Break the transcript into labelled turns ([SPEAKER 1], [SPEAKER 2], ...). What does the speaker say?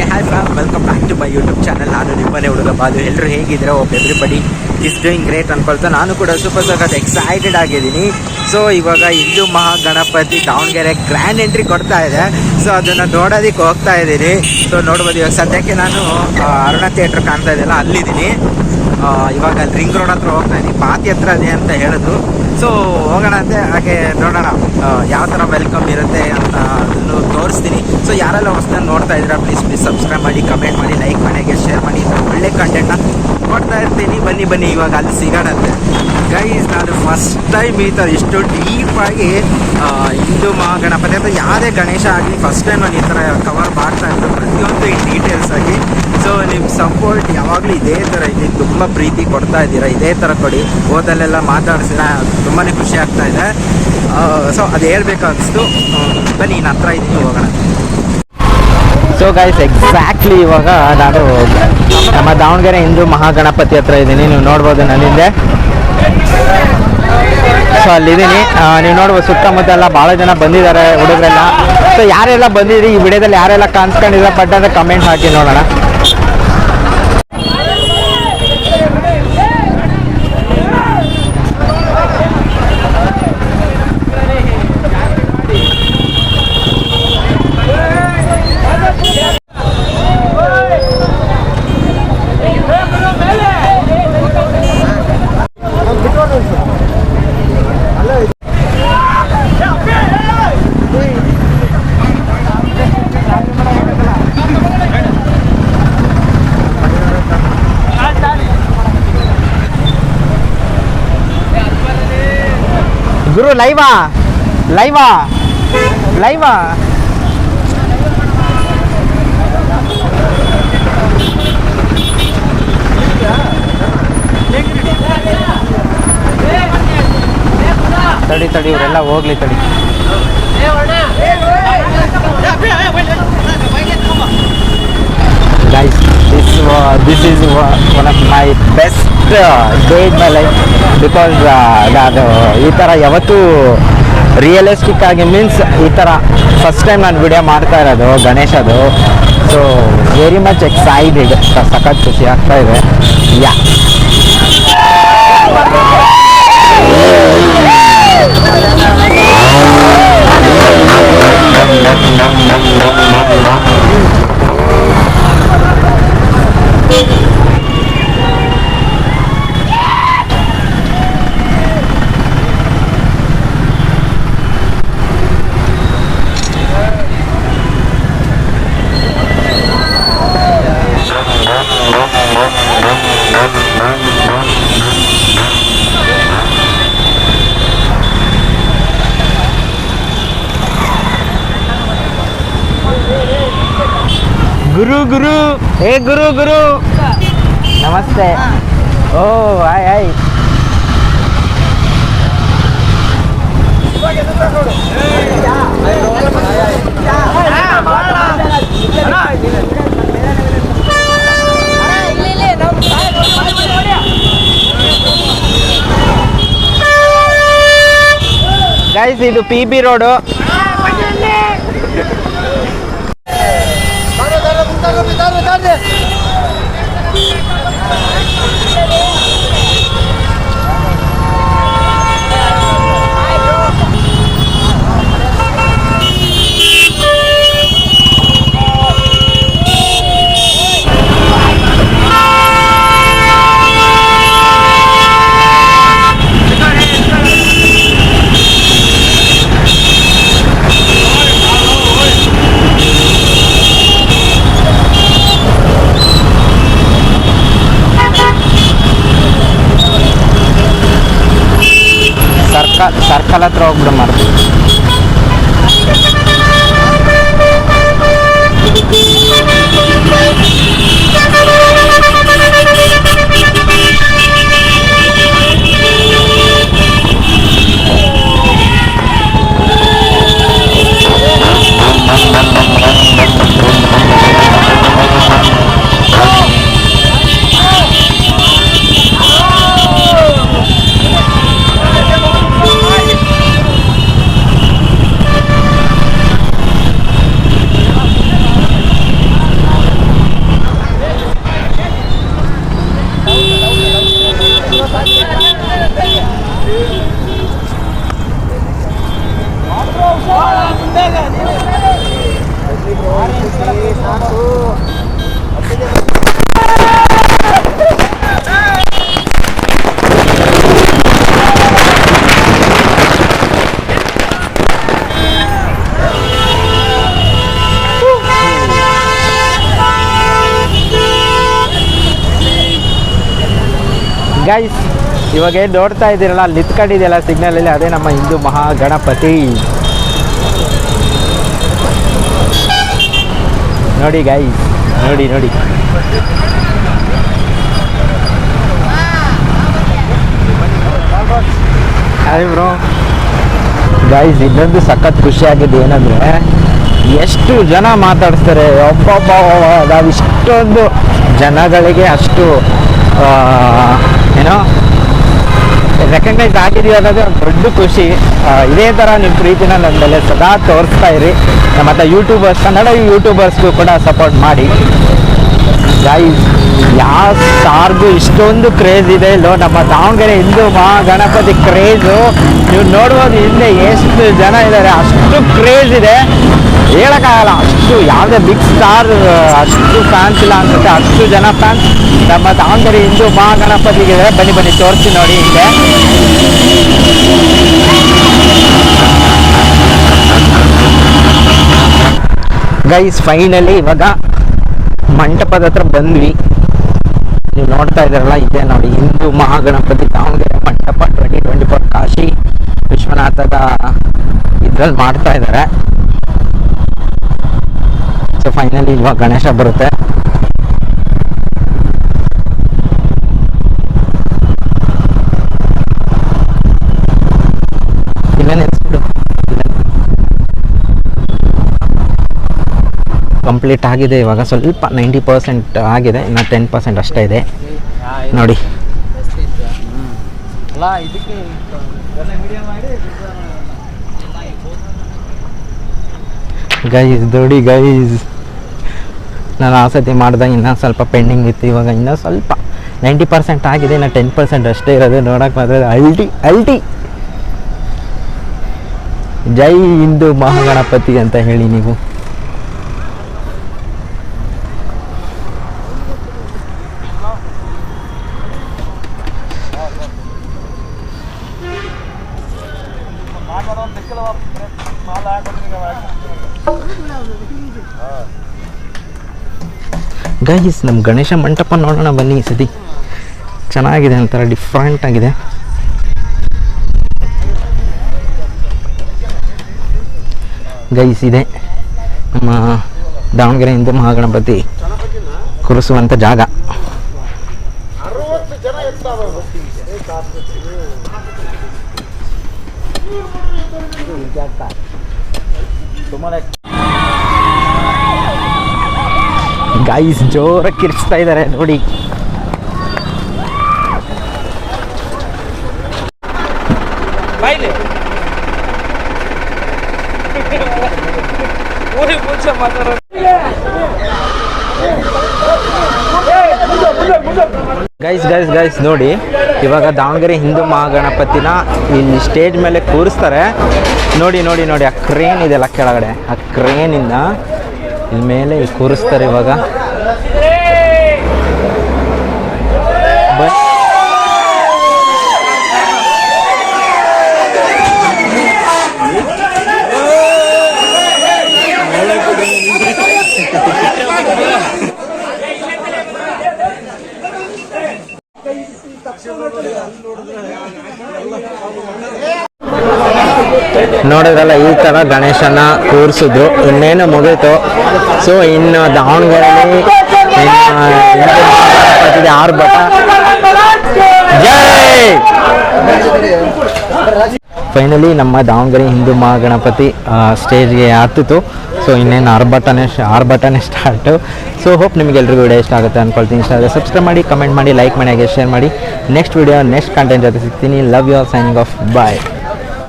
[SPEAKER 1] ಏ hi fam welcome back to my YouTube channel ನಾನು ನಿಮ್ಮನೆ ಹುಡುಗ ಬಾದು ಎಲ್ಲರೂ ಹೇಗಿದ್ರೆ okay everybody is doing great ಅನ್ಕೊಳ್ತಾ ನಾನು ಕೂಡ ಸೂಪರ್ ಸಖತ್ ಎಕ್ಸೈಟೆಡ್ ಆಗಿದ್ದೀನಿ. ಸೊ ಇವಾಗ ಹಿಂದೂ ಮಹಾಗಣಪತಿ ದಾವಣಗೆರೆ ಗ್ರ್ಯಾಂಡ್ ಎಂಟ್ರಿ ಕೊಡ್ತಾ ಇದೆ. ಸೊ ಅದನ್ನು ನೋಡೋದಕ್ಕೆ ಹೋಗ್ತಾ ಇದ್ದೀನಿ. ಸೊ ನೋಡ್ಬೋದು ಇವಾಗ ಸದ್ಯಕ್ಕೆ ನಾನು ಅರುಣ ಥಿಯೇಟ್ರ್ ಕಾಣ್ತಾ ಇದೆಯಲ್ಲ ಅಲ್ಲಿದ್ದೀನಿ. ಇವಾಗ ಅಲ್ಲಿ ರಿಂಗ್ ರೋಡ್ ಹತ್ರ ಹೋಗ್ತಾ ಇದ್ದೀನಿ. ಪಾತಿ ಹತ್ರ ಇದೆ ಅಂತ ಹೇಳಿದ್ರು. ಸೊ ಹೋಗೋಣ ಅಂತೆ ಹಾಗೆ ನೋಡೋಣ. ಯಾವ ಥರ ವೆಲ್ಕಮ್ ಇರುತ್ತೆ ಅಂತ ಅದನ್ನು ತೋರಿಸ್ತೀನಿ. ಸೊ ಯಾರೆಲ್ಲ ಹೊಸದನ್ನು ನೋಡ್ತಾ ಇದ್ದೀರಾ ಪ್ಲೀಸ್ ಪ್ಲೀಸ್ ಸಬ್ಸ್ಕ್ರೈಬ್ ಮಾಡಿ ಕಮೆಂಟ್ ಮಾಡಿ ಲೈಕ್ ಮಾಡಿ ಶೇರ್ ಮಾಡಿ. ಒಳ್ಳೆ ಕಂಟೆಂಟ್ನ ಕೊಡ್ತಾ ಇರ್ತೀನಿ. ಬನ್ನಿ ಬನ್ನಿ, ಇವಾಗ ಅಲ್ಲಿ ಸಿಗೋಣಂತೆ. ಗೈಸ್ ನಾನು ಫಸ್ಟ್ ಟೈಮ್ ಈ ಥರ ಇಷ್ಟು ಡೀಪಾಗಿ ಹಿಂದೂ ಮಹಾಗಣಪತಿ ಅಥವಾ ಯಾವುದೇ ಗಣೇಶ ಆಗಲಿ ಫಸ್ಟ್ ಟೈಮ್ ನಾನು ಈ ಥರ ಕವರ್ ಮಾಡ್ತಾ ಇದ್ದೆ ಪ್ರತಿಯೊಂದು ಈ ಡೀಟೇಲ್ಸ್ ಆಗಿ ಸೊ ನಿಮ್ಮ ಸಪೋರ್ಟ್ ಯಾವಾಗಲೂ ಇದೇ ಥರ ಇಲ್ಲಿ ತುಂಬ ಪ್ರೀತಿ ಕೊಡ್ತಾ ಇದ್ದೀರಾ? ಇದೇ ಥರ ಕೊಡಿ. ಓದಲ್ಲೆಲ್ಲ ಮಾತಾಡಿಸಿದ ತುಂಬಾ ಖುಷಿ ಆಗ್ತಾ ಇದೆ. ಸೊ ಅದು ಹೇಳ್ಬೇಕು ಅನಿಸ್ತು ಬನ್ನಿ ನನ್ನ ಹತ್ರ ಇದ್ದೀನಿ ಹೋಗೋಣ. ಸೊ ಗೈಸ್ ಎಕ್ಸಾಕ್ಟ್ಲಿ ಇವಾಗ ನಾನು ನಮ್ಮ ದಾವಣಗೆರೆ ಹಿಂದೂ ಮಹಾಗಣಪತಿ ಹತ್ರ ಇದ್ದೀನಿ. ನೀವು ನೋಡ್ಬೋದು ನನ್ನಿಂದೆ. ಸೊ ಅಲ್ಲಿದ್ದೀನಿ. ನೀವು ನೋಡ್ಬೋದು, ಸುತ್ತಮುತ್ತ ಎಲ್ಲ ಭಾಳ ಜನ ಬಂದಿದ್ದಾರೆ ಹುಡುಗರೆಲ್ಲ. ಸೊ ಯಾರೆಲ್ಲ ಬಂದಿದ್ದೀರಿ? ಈ ವಿಡಿಯೋದಲ್ಲಿ ಯಾರೆಲ್ಲ ಕಾಣಿಸ್ಕೊಂಡಿದ್ದಾರೆ? ಅಂದರೆ ಕಮೆಂಟ್ ಹಾಕಿ ನೋಡೋಣ. ಗುರು, ಲೈವಾ. ಲೈವಾ. ಲೈವಾ. ತಡಿ ತಡಿ, ಇವರೆಲ್ಲ ಹೋಗ್ಲಿ ತಡಿ. Guys this is this is one of my best my day in my life because ನಾನು ಈ ಥರ ಯಾವತ್ತೂ ರಿಯಲಿಸ್ಟಿಕ್ ಆಗಿ ಮೀನ್ಸ್ ಈ ಥರ ಫಸ್ಟ್ ಟೈಮ್ ನಾನು ವಿಡಿಯೋ ಮಾಡ್ತಾ ಇರೋದು ಗಣೇಶದು ಸೊ ವೆರಿ ಮಚ್ ಎಕ್ಸೈಟೆಡ್ ಸಖತ್ ಖುಷಿ ಆಗ್ತಾ ಇದೆ. ಯಾ ಗುರು ಗುರು. ಹೇ ಗುರು ಗುರು. ನಮಸ್ತೆ. ಓ ಹಾಯ್ ಹಾಯ್. ಗೈಸ್ ಇದು P B road circle circle ಹತ್ರ ಹೋಗ್ಬಿಡು ಮಾಡ್ತೀವಿ Guys ಇವಾಗ ಏನು ನೋಡ್ತಾ ಇದ್ದೀರಲ್ಲ, ಅಲ್ಲಿ ನಿಂತ್ಕೊಂಡಿದೆಯಲ್ಲ ಸಿಗ್ನಲಲ್ಲಿ ಅದೇ ನಮ್ಮ ಹಿಂದೂ ಮಹಾಗಣಪತಿ. ನೋಡಿ ಗೈಸ್ ನೋಡಿ ನೋಡಿ. ಬ್ರೋ ಗೈಸ್ ಇನ್ನೊಂದು ಸಖತ್ ಖುಷಿಯಾಗಿದೆ ಏನಂದ್ರೆ, ಎಷ್ಟು ಜನ ಮಾತಾಡಿಸ್ತಾರೆ ಒಬ್ಬೊಬ್ಬ ನಾವು ಇಷ್ಟೊಂದು ಜನಗಳಿಗೆ ಅಷ್ಟು ಏನೋ ರೆಕಗ್ನೈಸ್ ಆಗಿದೆಯೋ ಅನ್ನೋದು ಒಂದು ದೊಡ್ಡ ಖುಷಿ. ಇದೇ ಥರ ನಿಮ್ಮ ಪ್ರೀತಿನ ನನ್ನ ಮೇಲೆ ಸದಾ ತೋರಿಸ್ತಾ ಇರಿ. ಮತ್ತು ಯೂಟ್ಯೂಬರ್ಸ್ ಕನ್ನಡ ಯೂಟ್ಯೂಬರ್ಸ್ಗೂ ಕೂಡ ಸಪೋರ್ಟ್ ಮಾಡಿ. ಗೈಸ್ ಯಾವ ಸಾರ್ಗೂ ಇಷ್ಟೊಂದು ಕ್ರೇಜ್ ಇದೆ ಇಲ್ಲೋ, ನಮ್ಮ ದಾವಣಗೆರೆ ಹಿಂದೂ ಮಹಾ ಗಣಪತಿ ಕ್ರೇಜು ನೀವು ನೋಡ್ಬೋದು ಹಿಂದೆ ಎಷ್ಟು ಜನ ಇದ್ದಾರೆ, ಅಷ್ಟು ಕ್ರೇಜ್ ಇದೆ. ಹೇಳೋಕ್ಕಾಗಲ್ಲ. ಅಷ್ಟು ಯಾವುದೇ ಬಿಗ್ ಸ್ಟಾರ್ ಅಷ್ಟು ಫ್ಯಾನ್ಸ್ ಇಲ್ಲ ಅನ್ಸುತ್ತೆ. ಅಷ್ಟು ಜನ ಫ್ಯಾನ್ಸ್ ನಮ್ಮ ದಾವಣಗೆರೆ ಹಿಂದೂ ಮಹಾ ಗಣಪತಿಗೆ ಬನ್ನಿ ಬನ್ನಿ ತೋರಿಸಿ ನೋಡಿ ಹಿಂದೆ. ಗೈಸ್ ಫೈನಲಿ ಇವಾಗ ಮಂಟಪದ ಹತ್ರ ಬಂದ್ವಿ. ನೀವು ನೋಡ್ತಾ ಇದ್ದೀರಲ್ಲ, ಇದೆ ನೋಡಿ ಹಿಂದೂ ಮಹಾಗಣಪತಿ ದಾವಣಗೆರೆ ಮಂಟಪ ಟ್ವೆಂಟಿ ಟ್ವೆಂಟಿ ಫೋರ್ ಕಾಶಿ ವಿಶ್ವನಾಥದ ಇದ್ರಲ್ಲಿ ಮಾಡ್ತಾ ಇದ್ದಾರೆ. ಸೊ ಫೈನಲಿ ಇವಾಗ ಗಣೇಶ ಬರುತ್ತೆ. ಕಂಪ್ಲೀಟ್ ಆಗಿದೆ ಇವಾಗ. ಸ್ವಲ್ಪ ನೈಂಟಿ ಪರ್ಸೆಂಟ್ ಆಗಿದೆ ಇನ್ನು ಟೆನ್ ಪರ್ಸೆಂಟ್ ಅಷ್ಟೇ ಇದೆ. ನೋಡಿ. ಗೈಸ್ ದೊಡಿ ಗೈಸ್ ನಾನು ಆ ಸತಿ ಮಾಡ್ದಾಗ ಇನ್ನೂ ಸ್ವಲ್ಪ ಪೆಂಡಿಂಗ್ ಇತ್ತು, ಇವಾಗ ಇನ್ನೂ ಸ್ವಲ್ಪ ನೈಂಟಿ ಪರ್ಸೆಂಟ್ ಆಗಿದೆ, ಇನ್ನು ಟೆನ್ ಪರ್ಸೆಂಟ್ ಅಷ್ಟೇ ಇರೋದು ನೋಡೋಕೆ ಮಾತ್ರ. ಅಲ್ಟಿ ಅಲ್ಟಿ. ಜೈ ಹಿಂದೂ ಮಹಾಗಣಪತಿ ಅಂತ ಹೇಳಿ ನೀವು. ಗೈಸ್ ನಮ್ಮ ಗಣೇಶ ಮಂಟಪ ನೋಡೋಣ ಬನ್ನಿ ಈ ಸತಿ. ಚೆನ್ನಾಗಿದೆ ಒಂಥರ ಡಿಫ್ರೆಂಟ್ ಆಗಿದೆ. ಗೈಸ್ ಇದೆ. ನಮ್ಮ ದಾವಣಗೆರೆ ಹಿಂದೂ ಮಹಾಗಣಪತಿ ಕುರಿಸುವಂಥ ಜಾಗ. ಗೈಸ್ ಜೋರಾಗಿ ಕಿರಿಸ್ತಾ ಇದ್ದಾರೆ ನೋಡಿ. ಗೈಸ್ ಗೈಸ್ ಗೈಸ್ ನೋಡಿ. ಇವಾಗ ದಾವಣಗೆರೆ ಹಿಂದೂ ಮಹಾಗಣಪತಿನ ಇಲ್ಲಿ ಸ್ಟೇಜ್ ಮೇಲೆ ಕೂರಿಸ್ತಾರೆ. ನೋಡಿ ನೋಡಿ ನೋಡಿ, ಆ ಕ್ರೇನ್ ಇದೆಲ್ಲ ಕೆಳಗಡೆ. ಆ ಕ್ರೇನಿಂದ ಇಲ್ಲಿ ಮೇಲೆ ಕೂರಿಸ್ತಾರೆ ಇವಾಗ. ನೋಡಿದ್ರಲ್ಲ, ಈ ಥರ ಗಣೇಶನ ಕೂರಿಸಿದ್ರು ಇನ್ನೇನು ಮುಗೀತು. ಸೊ ಇನ್ನು ದಾವಣಗೆರೆಯಲ್ಲಿ ಆರು ಬಟ. ಫೈನಲಿ ನಮ್ಮ ದಾವಣಗೆರೆ ಹಿಂದೂ ಮಹಾಗಣಪತಿ ಸ್ಟೇಜ್ಗೆ ಹತ್ತಿತು ಸೊ ಇನ್ನೇನು ಆರ್ಭಟನೇ ಆರ್ಭಟನೇ ಸ್ಟಾರ್ಟು ಸೊ ಹೋಪ್ ನಿಮಗೆಲ್ರಿಗೂ ವಿಡಿಯೋ ಇಷ್ಟ ಆಗುತ್ತೆ ಅಂದ್ಕೊಳ್ತೀನಿ ಇಷ್ಟ ಆದರೆ ಸಬ್ಸ್ಕ್ರೈಬ್ ಮಾಡಿ ಕಮೆಂಟ್ ಮಾಡಿ ಲೈಕ್ ಮಾಡಿ, ಹಾಗೆ ಶೇರ್ ಮಾಡಿ. ನೆಕ್ಸ್ಟ್ ವಿಡಿಯೋ ನೆಕ್ಸ್ಟ್ ಕಂಟೆಂಟ್ ಜೊತೆ ಸಿಗ್ತೀನಿ. Love your signing off bye